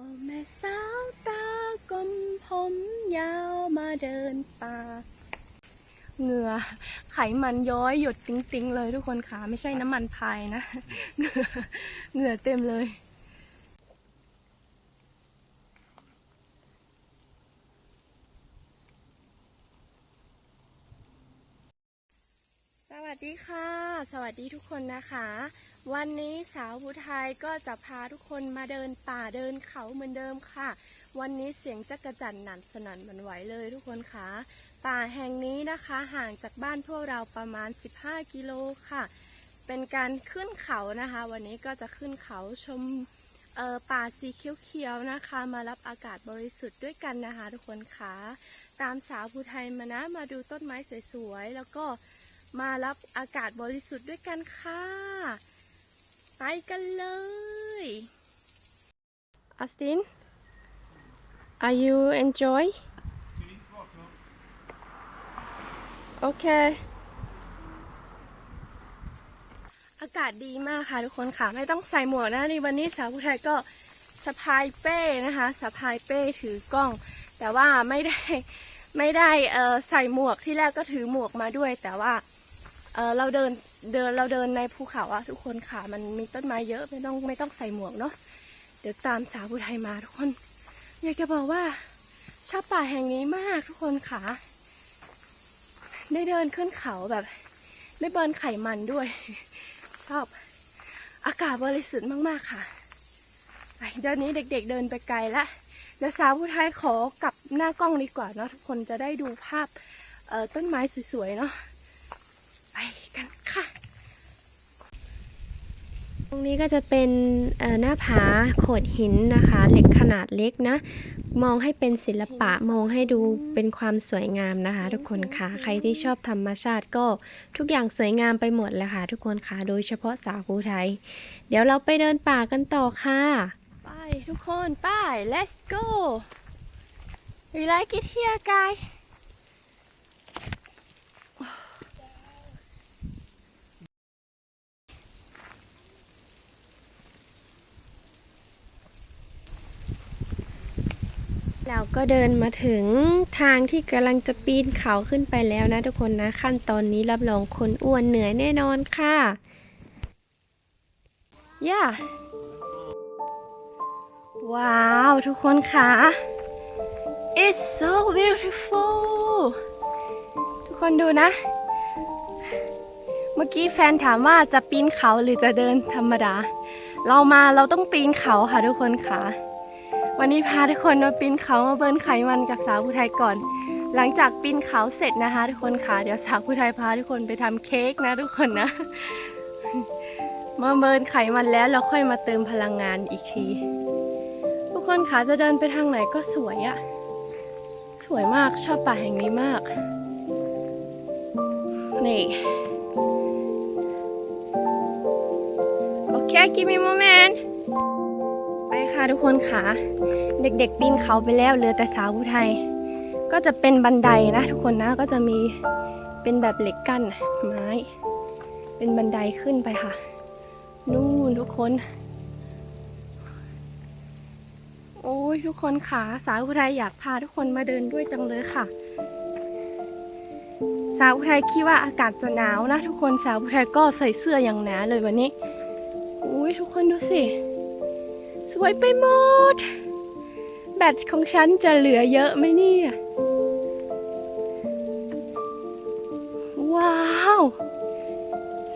โอ้แม่สาวตากลมผมยาวมาเดินป่า เหงื่อไขมันย้อยหยดติ้งๆ เลยทุกคนค่ะ ไม่ใช่น้ำมันพายนะ เหงื่อเหงื่อเต็มเลยสวัสดีค่ะ สวัสดีทุกคนนะคะ วันนี้สาวผู้ไทยก็จะพาทุกคนมาเดินป่าเดินเขาเหมือนเดิมค่ะ วันนี้เสียงจักระจันหนันสนั่นมันไหวเลยทุกคนค่ะ ป่าแห่งนี้นะคะห่างจากบ้านพวกเราประมาณ 15 กิโลค่ะ เป็นการขึ้นเขานะคะ วันนี้ก็จะขึ้นเขาชมเออป่าสีเขียวๆนะคะ มารับอากาศบริสุทธิ์ด้วยกันนะคะ ทุกคนค่ะตามสาวผู้ไทยมานะมาดูต้นไม้สวยๆแล้วก็มารับอากาศบริสุทธิ์ด้วยกันค่ะ ไปกันเลย Austin are you enjoy okay อากาศดีมากค่ะทุกคนค่ะ ไม่ต้องใส่หมวกนะในวันนี้สาวผู้ไทยก็สะพายเป้นะคะสะพายเป้ถือกล้อง แต่ว่าไม่ได้ไม่ได้เออใส่หมวกที่แรกก็ถือหมวกมาด้วย แต่ว่า เออเราเดินเดินเราเดินในภูเขาอะทุกคนค่ะ มันมีต้นไม้เยอะไม่ต้องไม่ต้องใส่หมวกเนาะเดี๋ยวตามสาวผู้ไทยมาทุกคน อยากจะบอกว่าชอบป่าแห่งนี้มากทุกคนค่ะ ได้เดินขึ้นเขาแบบ ได้เบิร์นไขมันด้วย ชอบอากาศบริสุทธิ์มากๆค่ะไปเดี๋ยวนี้เด็กๆเดินไปไกลละเดี๋ยวสาวผู้ไทยขอกลับหน้ากล้องดีกว่าเนาะทุกคนจะได้ดูภาพต้นไม้สวยๆเนาะไปกันค่ะ ตรงนี้ก็จะเป็นหน้าผาโขดหินนะคะ เหล็กขนาดเล็กนะ มองให้เป็นศิลปะมองให้ดูเป็นความสวยงามนะคะ ทุกคนค่ะใครที่ชอบธรรมชาติก็ทุกอย่างสวยงามไปหมดเลยค่ะ ทุกคนค่ะโดยเฉพาะสาวภูไทย เดี๋ยวเราไปเดินป่ากันต่อค่ะ ไปทุกคนไป let's go you like it here guy เดินมาถึงทางที่กำลังจะปีนเขาขึ้นไปแล้วนะทุกคนนะ ขั้นตอนนี้รับรองคนอ้วนเหนื่อยแน่นอนค่ะ yeah ว้าว ทุกคนค่ะ it's so beautiful ทุกคนดูนะ เมื่อกี้แฟนถามว่าจะปีนเขาหรือจะเดินธรรมดา เรามาเราต้องปีนเขาค่ะทุกคนค่ะ วันนี้พาทุกคนมาปีนเขามาเบิร์นไขมันกับสาวผู้ไทยก่อน หลังจากปีนเขาเสร็จนะคะ ทุกคนค่ะเดี๋ยวสาวผู้ไทยพาทุกคนไปทำเค้กนะทุกคนนะมาเบิร์นไขมันแล้วเราค่อยมาเติมพลังงานอีกที ทุกคนค่ะจะเดินไปทางไหนก็สวยอะสวยมากชอบป่าแห่งนี้มากนี่โอเค give me a moment ค่ะทุกคนค่ะ เด็กๆปีนเขาไปแล้วเหลือแต่สาวผู้ไทย ก็จะเป็นบันไดนะทุกคนนะก็จะมีเป็นแบบเหล็กกั้นไม้ เป็นบันไดขึ้นไปค่ะ นู่นทุกคน โอ้ยทุกคนค่ะสาวอุทัยอยากพาทุกคนมาเดินด้วยจังเลยค่ะ สาวอุทัยคิดว่าอากาศจะหนาวนะ ทุกคนสาวอุทัยก็ใส่เสื้ออย่างหนาเลยวันนี้อุ้ยทุกคนดูสิ วยไปหมด แบตของฉันจะเหลือเยอะไหมเนี่ย ว้าว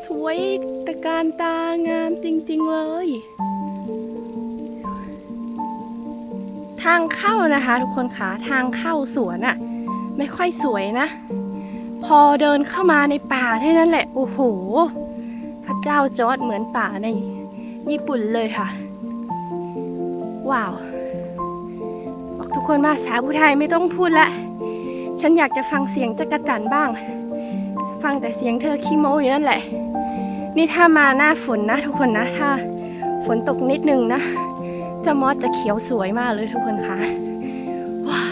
สวยตะการตางามจริง ๆ เลย ทางเข้านะคะ ทุกคนคะทางเข้าสวนอะไม่ค่อยสวยนะ พอเดินเข้ามาในป่าเท่านั้นแหละ โอ้โห พระเจ้าจอร์ดเหมือนป่าในญี่ปุ่นเลยค่ะ ว้าว บอกทุกคนว่าสาวผู้ไทยไม่ต้องพูดละ ฉันอยากจะฟังเสียงจักรจันบ้าง ฟังแต่เสียงเธอขี้โม้อยู่นั่นแหละ นี่ถ้ามาหน้าฝนนะ ทุกคนนะ ถ้าฝนตกนิดนึงนะเจ้ามอสจะเขียวสวยมากเลยทุกคนคะว้า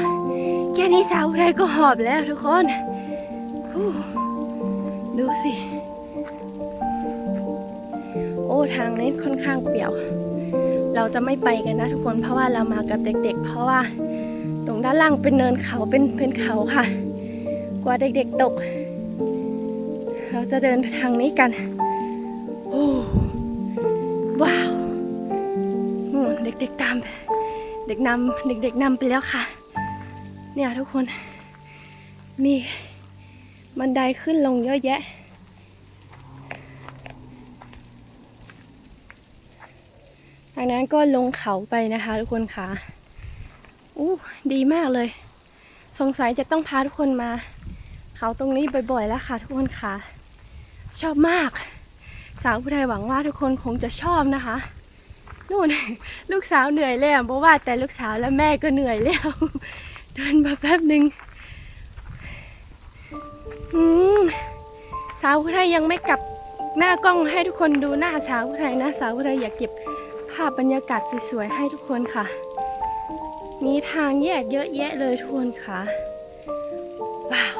แค่นี้สาวไทยก็หอบแล้วทุกคนดูสิ โอ้ทางนี้ค่อนข้างเปี่ยว เราจะไม่ไปกันนะทุกคนเพราะว่าเรามากับเด็ก ๆ เพราะว่าตรงด้านล่างเป็นเนินเขาเป็นเป็นเขาค่ะ กว่าเด็กๆตก เราจะเดินไปทางนี้กันโอ้ว้าวนู่นเด็กๆตาม เด็กนำเด็กๆนำไปแล้วค่ะ เนี่ยทุกคนมีบันไดขึ้นลงเยอะแยะ ทางนั้นก็ลงเขาไปนะคะทุกคนค่ะอู้ดีมากเลย สงสัยจะต้องพาทุกคนมา เขาตรงนี้บ่อยๆแล้วค่ะทุกคนค่ะ ชอบมาก สาวผู้ไทยหวังว่าทุกคนคงจะชอบนะคะนู่นลูกสาวเหนื่อยแล้วเพราะว่าแต่ลูกสาวและแม่ก็เหนื่อยแล้วเดินมาแป๊บหนึ่งอืมสาวผู้ไทยยังไม่กลับหน้ากล้องให้ทุกคนดูหน้าสาวผู้ไทยนะ สาวผู้ไทยอยากเก็บ ภาพบรรยากาศสวยๆให้ทุกคนค่ะ มีทางแยกเยอะแยะเลยทุกคนค่ะว้าว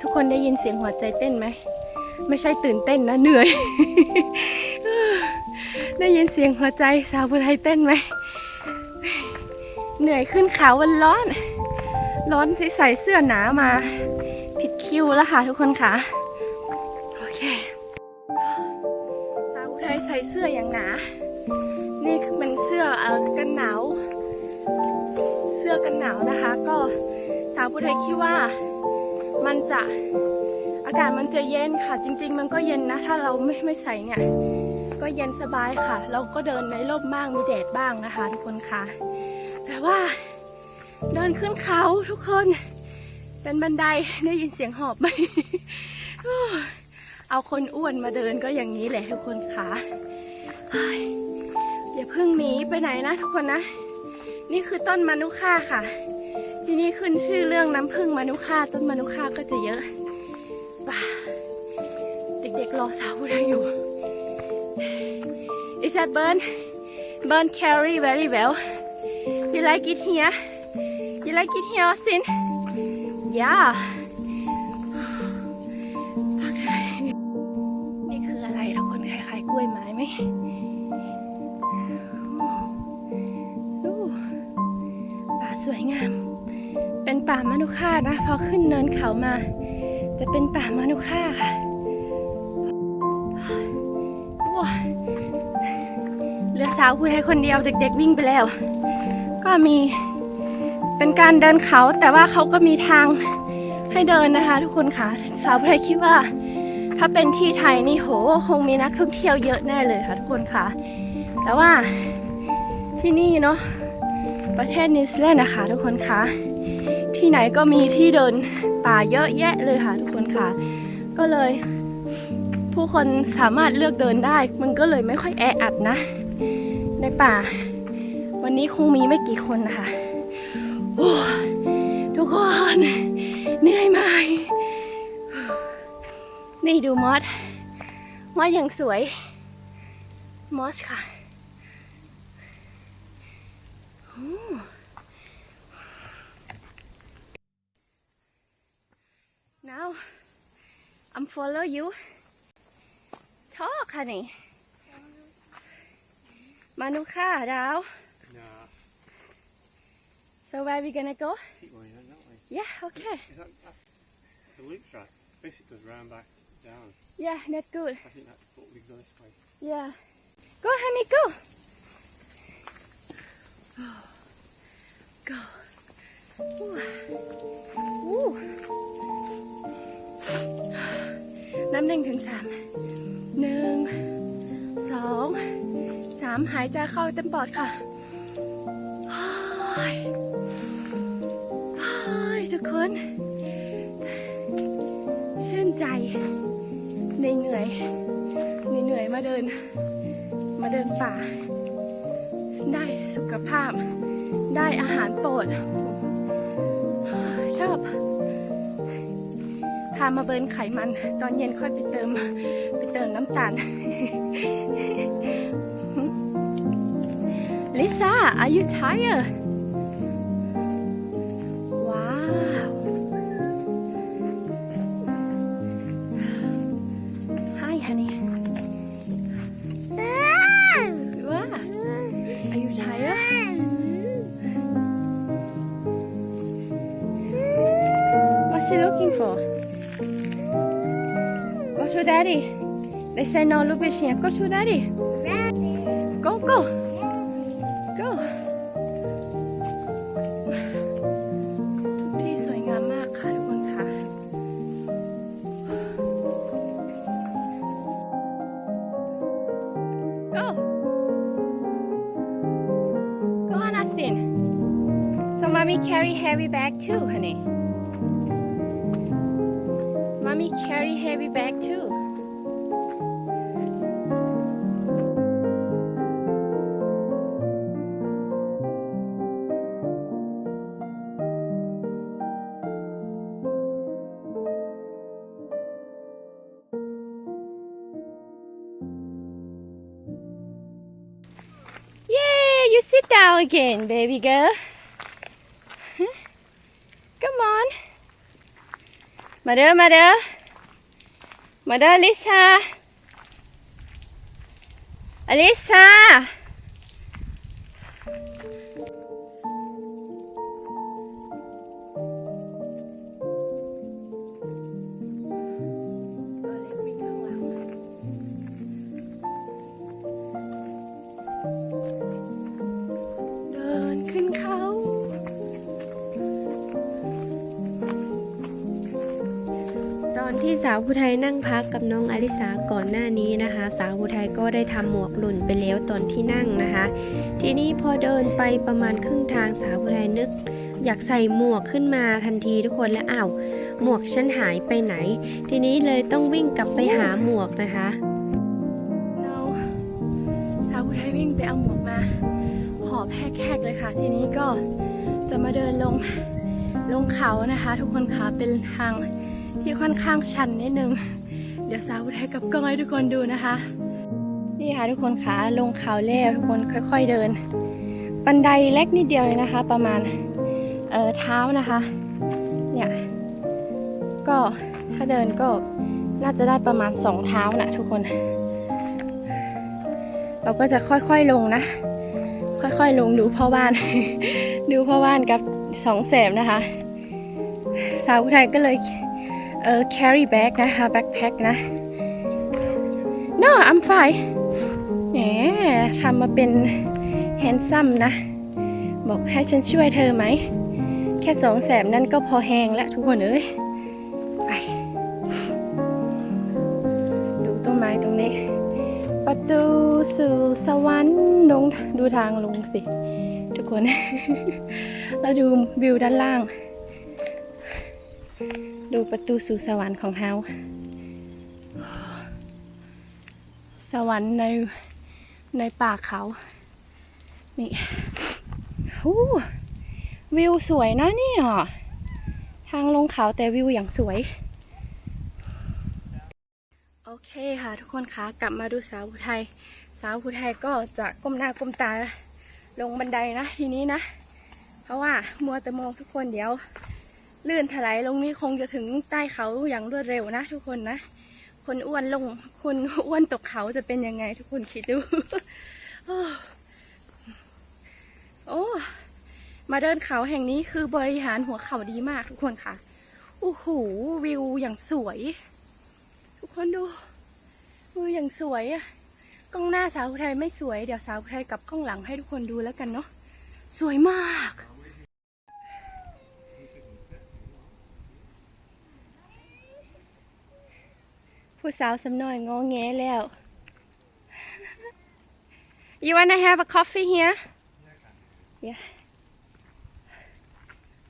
ทุกคนได้ยินเสียงหัวใจเต้นไหมไม่ใช่ตื่นเต้นนะเหนื่อย ได้ยินเสียงหัวใจสาวผู้ไทยเต้นไหมเหนื่อยขึ้นขาวันร้อน ร้อนที่ใส่เสื้อหนามา ผิดคิวแล้วค่ะทุกคนค่ะ อากาศมันจะเย็นค่ะ จริง ๆ มันก็เย็นนะ ถ้าเราไม่ไม่ใส่เนี่ย ก็เย็นสบายค่ะ เราก็เดินในร่มบ้างมีแดดบ้างนะคะ ทุกคนค่ะ แต่ว่าเดินขึ้นเขาทุกคน เป็นบันไดได้ยินเสียงหอบไหมเอาคนอ้วนมาเดินก็อย่างนี้แหละทุกคนค่ะอย่าเพิ่งหนีไปไหนนะทุกคนนะ นี่คือต้นมนุค่าค่ะ ที่นี่ขึ้นชื่อเรื่องน้ำผึ้งมนุค่าต้นมนุค่าก็จะเยอะว้าเด็กๆรอสาวไรอยู่ Is that burn? Burn carry very well. You like it here? You like it here, Austin? Yeah. ามนุค่านะ พอขึ้นเนินเขามา จะเป็นป่ามนุค่าค่ะว้าเหลือสาวผู้ไทยคนเดียวเด็กๆวิ่งไปแล้ว ก็มีเป็นการเดินเขาแต่ว่าเขาก็มีทางให้เดินนะคะ ทุกคนค่ะ สาวผู้ไทยคิดว่า ถ้าเป็นที่ไทยนี่โหคงมีนักท่องเที่ยวเยอะแน่เลยค่ะทุกคนค่ะ แต่ว่าที่นี่เนาะประเทศนิวซีแลนด์นะคะทุกคนค่ะ ที่ไหนก็มีที่เดินป่าเยอะแยะเลยค่ะทุกคนค่ะ ก็เลย ผู้คนสามารถเลือกเดินได้ มันก็เลยไม่ค่อยแออัดนะ ในป่า วันนี้คงมีไม่กี่คนนะคะโอ้ทุกคนเหนื่อยไหมนี่ดูมอสมอสอย่างสวยมอสค่ะโอ้ Now I'm follow you talk honey มานุค่าดาว Nah, so where we gonna go keep going in, don't we? yeah okay Is that, that's the loop track? Basically goes round back down. yeah that's good I think that's what we go this way. yeah go honey go go อู้ามหายใจเข้าเต็มปอดค่ะเฮ้ยเฮ้ยทุกคน ชื่นใจ ในเหนื่อยในเหนื่อยมาเดิน มาเดินป่า ได้สุขภาพ ได้อาหารโปรด ชอบ พามาเบิร์นไขมัน ตอนเย็นค่อยไปเติม ไปเติมน้ำตาล Lisa, are you tired? Wow. Hi, honey. Wow. Are you tired? What's she looking for? Go to daddy. They say no, Lucretia. Go to daddy. Go, go. Mommy carry heavy bag too, honey. Mommy carry heavy bag too. Yay, you sit down again, baby girl. มาเด้อ มาเด้อ มาเด้อลิซาอลิซาาวผู้ไทยนั่งพักกับน้องอลิสาก่อนหน้านี้นะคะ สาวผู้ไทยก็ได้ทำหมวกหล่นไปแล้วตอนที่นั่งนะคะ ทีนี้พอเดินไปประมาณครึ่งทางสาวผู้ไทยนึก อยากใส่หมวกขึ้นมาทันทีทุกคนแล้วอ้าวหมวกฉันหายไปไหน ทีนี้เลยต้องวิ่งกลับไปหาหมวกนะคะเราสาวผู้ไทยวิ่งไปเอาหมวกมาหอบแหกๆเลยค่ะ ทีนี้ก็จะมาเดินลงลงเขานะคะ ทุกคนคะเป็นทาง ที่ค่อนข้างชันนิดนึง เดี๋ยวสาวไทยกับกล้องให้ทุกคนดูนะคะ นี่ค่ะทุกคนค่ะลงเขาแล้วทุกคนค่อย ๆเดิน บันไดเล็กนิดเดียวเลยนะคะ ประมาณเออเท้านะคะ เนี่ย ก็ถ้าเดินก็น่าจะได้ประมาณสองเท้านะทุกคน เราก็จะค่อยๆลงนะ ค่อยๆลงดูพ่อบ้าน ดูพ่อบ้านกับสองแสบนะคะ สาวผู้ไทยก็เลย เออ carry bag นะคะ backpack นะ no I'm fine แหมทำมาเป็น handsome นะ บอกให้ฉันช่วยเธอไหม แค่สองแสบนั่นก็พอแหงแล้วทุกคนเอ้ย ไป ดูต้นไม้ตรงนี้ ประตูสู่สวรรค์ลงดูทางลงสิ ทุกคน แล้วดูวิวด้านล่าง ดูประตูสู่สวรรค์ของเฮาสวรรค์ในในป่าเขา นี่หูวิวสวยนะเนี่ย ทางลงเขาแต่วิวอย่างสวย โอเคค่ะทุกคนคะกลับมาดูสาวผู้ไทย สาวผู้ไทยก็จะก้มหน้าก้มตาลงบันไดนะทีนี้นะ เพราะว่ามัวแต่มองทุกคนเดี๋ยว ลื่นถลายลงนี้คงจะถึงใต้เขาอย่างรวดเร็วนะทุกคนนะ คนอ้วนลง คนอ้วนตกเขาจะเป็นยังไงทุกคนคิดดู โอ้โอมาเดินเขาแห่งนี้คือบริหารหัวเขาดีมากทุกคนค่ะโอ้โหวิวอย่างสวย ทุกคนดูวิวอย่างสวยอะกล้องหน้าสาวไทยไม่สวย เดี๋ยวสาวไทยกลับกล้องหลังให้ทุกคนดูแล้วกันเนาะสวยมาก ผู้สาวสำน้อยงอแงแล้ว You wanna have a coffee here? Yeah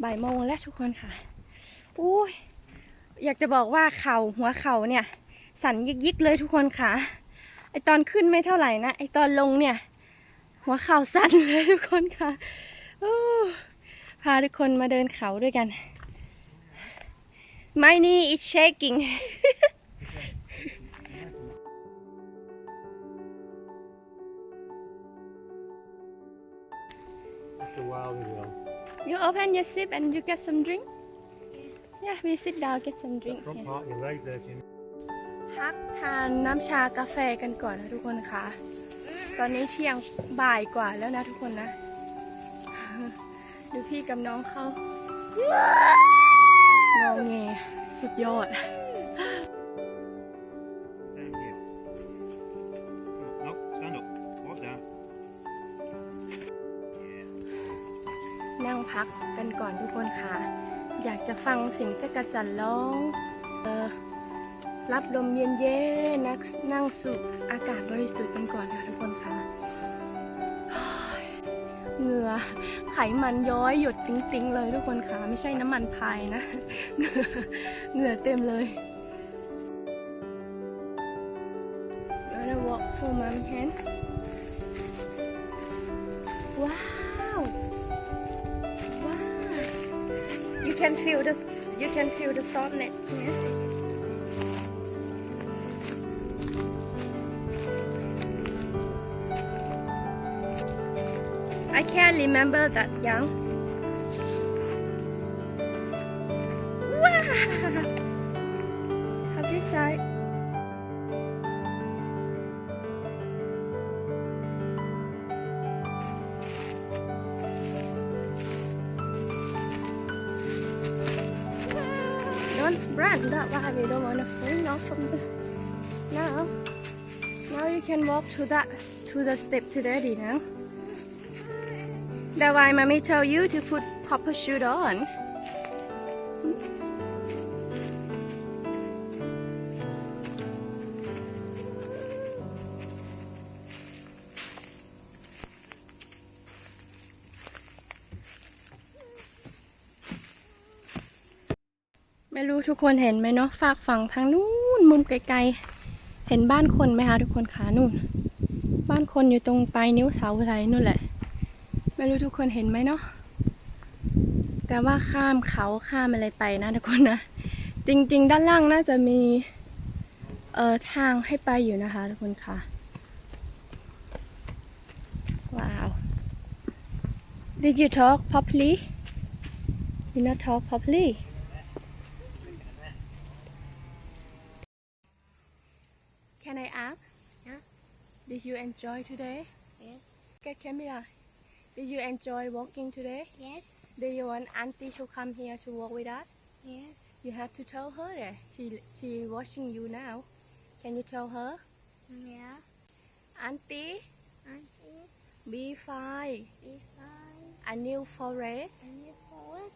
บ่ายโมงแล้วทุกคนค่ะอุ้ยอยากจะบอกว่าเข่าหัวเข่าเนี่ย สั่นยิกๆเลยทุกคนค่ะ ไอตอนขึ้นไม่เท่าไหร่นะ ไอตอนลงเนี่ย หัวเข่าสั่นเลยทุกคนค่ะพาทุกคนมาเดินเขาด้วยกัน My knee is shaking open your zip and you get some drink Yeah we sit down get some drink Front here. part of your leg there, Jimmy. พักทานน้ำชากาแฟกันก่อนนะทุกคนค่ะตอนนี้เที่ยงบ่ายกว่าแล้วนะทุกคนนะ ดูพี่กับน้องเขางอแงสุดยอด พักกันก่อนทุกคนค่ะ อยากจะฟังเสียงจักรจันร้องเออรับลมเย็นๆนักนั่งสูบอากาศบริสุทธิ์กันก่อนค่ะทุกคนค่ะเฮ้ยเหงื่อไขมันย้อยหยดติ้งๆเลยทุกคนค่ะ ไม่ใช่น้ำมันพายนะเหงื่อเต็มเลย can feel the you can feel the softness here. I can't remember that young. Wow! Happy side. Don't run that why we don't want to fall off from the now. Now you can walk to that to the step to ready now. That's why mommy tell you to put proper shoe on. ทุกคนเห็นไหมเนาะฝากฝั่งทางนู้นมุมไกลๆ เห็นบ้านคนไหมคะทุกคนขานู่น บ้านคนอยู่ตรงปลายนิ้วเสาไทนู่นแหละ ไม่รู้ทุกคนเห็นไหมเนาะแต่ว่าข้ามเขาข้ามอะไรไปนะทุกคนนะ จริง ๆ ด้านล่างน่าจะมีเอ่อทางให้ไปอยู่นะคะทุกคนค่ะ ว้าว Did you talk properly? You not talk properly? Did you enjoy today? Yes. Get camera. Did you enjoy walking today? Yes. Do you want auntie to come here to walk with us? Yes. You have to tell her that she she watching you now. Can you tell her? Yeah. Auntie, Auntie, be fine. be fine. A new forest, And you forward.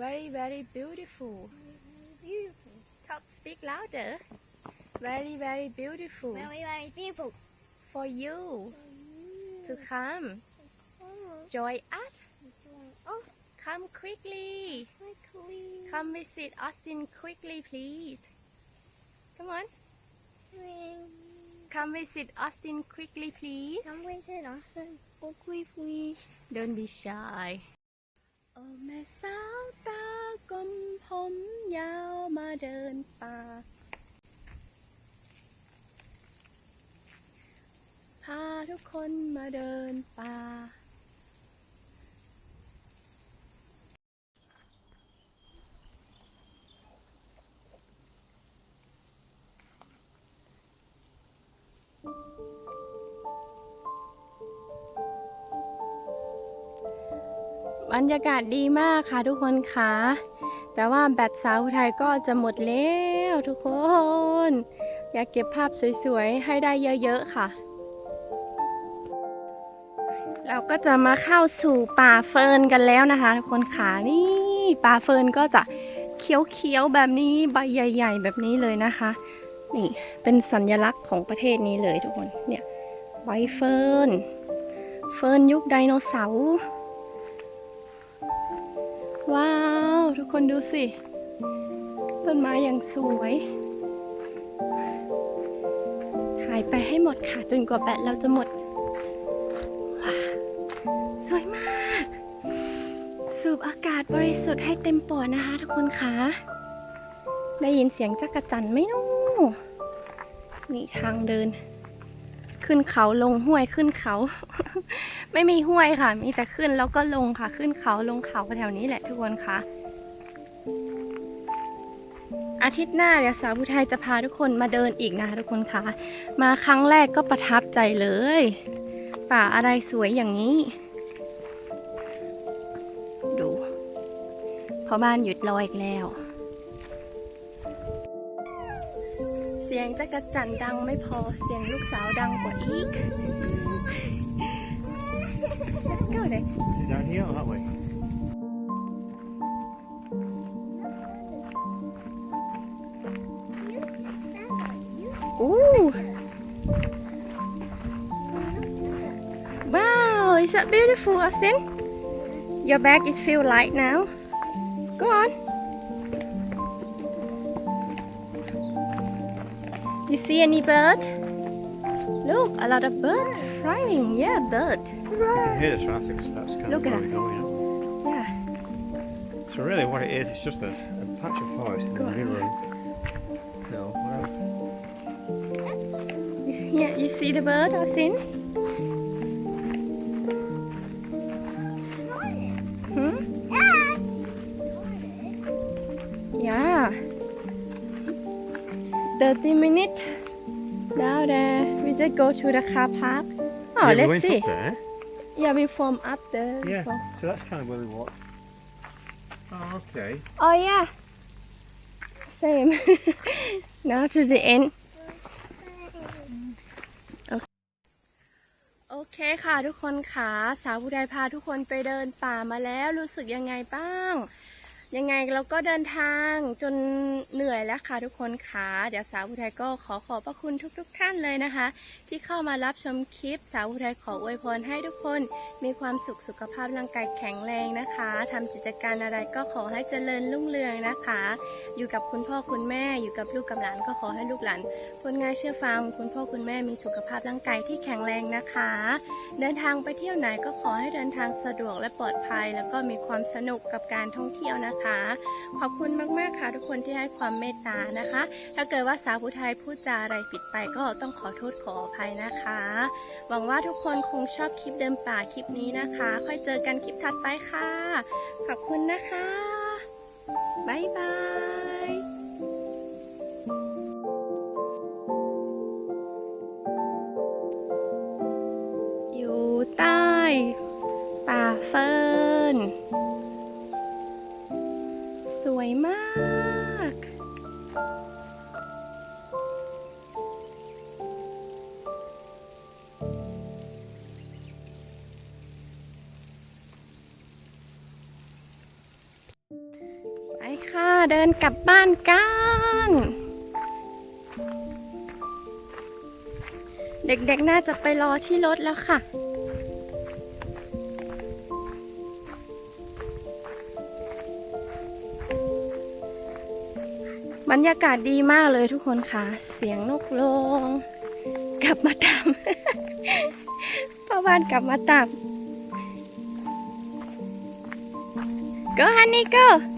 very very beautiful. Very beautiful. Talk, speak louder. Very very beautiful Very, very beautiful. For you to come. Oh, Join us. oh, Come quickly. quickly. Come visit Austin quickly, please. Come on. Come visit Austin quickly, please. Come with it, Austin. Oh, quickly. Don't be shy โอ้แม่สาวตากลมผมยาวมาเดินป่า พาทุกคนมาเดินป่า บรรยากาศดีมากค่ะทุกคนค่ะ แต่ว่าแบตสาวไทยก็จะหมดแล้วทุกคน อยากเก็บภาพสวยๆ ให้ได้เยอะๆค่ะ ก็จะมาเข้าสู่ป่าเฟิร์นกันแล้วนะคะทุกคนค่ะนี่ป่าเฟิร์นก็จะเขียวๆแบบนี้ใบใหญ่ ๆ แบบนี้เลยนะคะ นี่เป็นสัญลักษณ์ของประเทศนี้เลยทุกคนเนี่ยใบเฟิร์นเฟิร์นยุคไดโนเสาร์ว้าว ทุกคนดูสิ ต้นไม้อย่างสวยถ่ายไปให้หมดค่ะ จนกว่าแบตเราจะหมด บอากาศบริสุทธิ์ให้เต็มปอดนะคะ ทุกคนคะได้ยินเสียงจักระจันไหมนูนี่ทางเดิน ขึ้นเขาลงห้วยขึ้นเขา ไม่มีห้วยค่ะ มีแต่ขึ้นแล้วก็ลงค่ะ ขึ้นเขาลงเขาแถวนี้แหละทุกคนค่ะอาทิตย์หน้าเดี๋ยวสาวผู้ไทยจะพาทุกคนมาเดินอีกนะคะทุกคนค่ะมาครั้งแรกก็ประทับใจเลย ป่าอะไรสวยอย่างนี้ พอบ้านหยุดรออีกแล้ว เสียงจักรจันดังไม่พอเสียงลูกสาวดังกว่าอีกก็เลย Down here or that way? อู้ว้าว is that beautiful Austin your bag is feel light now see any bird? Look, a lot of birds flying. Yeah, bird. You hear the traffic, so that's kind Look of at where that. we're going. Yeah. So really what it is, it's just a, a patch of forest in the middle of hill. Whatever. Yeah, you see the bird, Austin? Hmm? Yeah. 30 minutes down there. We just go to the car park. Oh, Yeah, we let's went see. up there. Yeah, we from up there. Yeah, before. so that's kind of where we walked. Oh, okay. Oh yeah. Same. now to the end. โอเคค่ะทุกคนค่ะ สาวผู้ใดพาทุกคนไปเดินป่ามาแล้วรู้สึกยังไงบ้าง ยังไงเราก็เดินทางจนเหนื่อยแล้วค่ะทุกคนค่ะเดี๋ยวสาวผู้ไทยก็ขอขอบพระคุณทุกๆทท่านเลยนะคะ ที่เข้ามารับชมคลิป สาวผู้ไทยขออวยพรให้ทุกคน มีความสุขสุขภาพร่างกายแข็งแรงนะคะทำกิจการอะไรก็ขอให้เจริญรุ่งเรืองนะคะ อยู่กับคุณพ่อคุณแม่อยู่กับลูกกับหลานก็ขอให้ลูกหลานพูดง่ายเชื่อฟัง คุณพ่อคุณแม่มีสุขภาพร่างกายที่แข็งแรงนะคะ เดินทางไปเที่ยวไหนก็ขอให้เดินทางสะดวกและปลอดภัย แล้วก็มีความสนุกกับการท่องเที่ยวนะคะขอบคุณมากๆค่ะทุกคนที่ให้ความเมตตานะคะ ถ้าเกิดว่าสาวผู้ไทยพูดจาอะไรผิดไปก็ต้องขอโทษขออภัยนะคะ หวังว่าทุกคนคงชอบคลิปเดิมป่าคลิปนี้นะคะ ค่อยเจอกันคลิปถัดไปค่ะ ขอบคุณนะคะบ๊ายบาย ลับบ้านกัน เด็กๆน่าจะไปรอที่รถแล้วค่ะ บรรยากาศดีมากเลยทุกคนค่ะ เสียงนกโรงกลับมาตามพ่อบ้านกลับมาตาม Go honey go